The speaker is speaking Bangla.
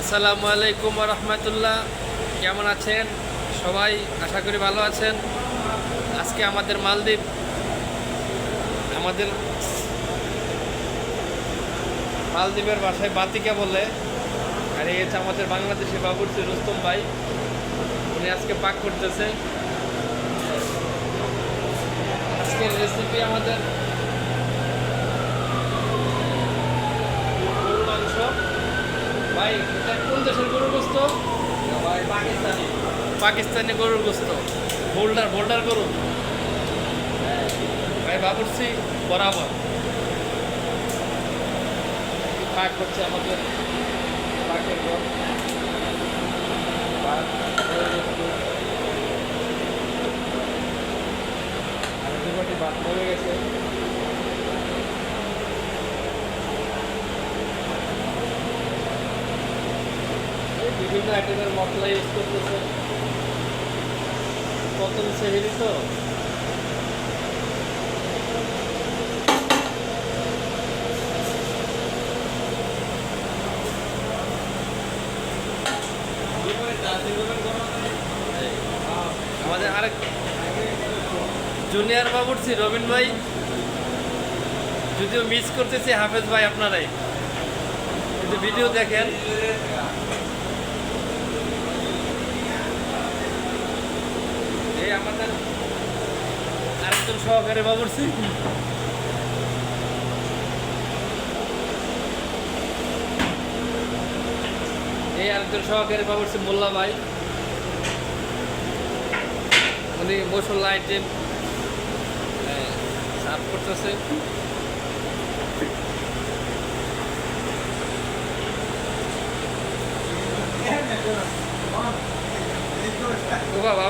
আসসালামু আলাইকুম রহমতুল্লাহ কেমন আছেন? সবাই আশা করি ভালো আছেন। আজকে আমাদের মালদ্বীপ, আমাদের মালদ্বীপের বাসায় বাতিকা বলে। আর এই হচ্ছে আমাদের বাংলাদেশে বাবুর্চি রুস্তম ভাই। উনি আজকে পাক করতেছে। আজকের রেসিপি আমাদের গরুর মাংস ভাই, এটা কোন দেশের গরুর গোস্ত? পাকিস্তানি পাকিস্তানি গরুর গোস্ত। বোল্ডার বোল্ডার গরু। ভাই বাবুর্চি বরাবর। পাক করছে আমাদের? পাকের গোস্ত। আর দু বাটি হয়ে গেছে এই বিভিন্ন আইটেমের মশলা ইউজ করতেছে। প্রথম সেহেরি তো। আমাদের আরেক জুনিয়র বাবুরছি রবিন ভাই। যদিও মিস করতেছি, হাফেজ ভাই আপনারাই। কিন্তু ভিডিও দেখেন। আমাদের আরেকজন সহকারী বাবুরছি এই আরেকজন সহকারী বাবুরছি মোল্লা ভাই। উনি মশলা আইটেম সার্ভ করতেছে। ও বাবা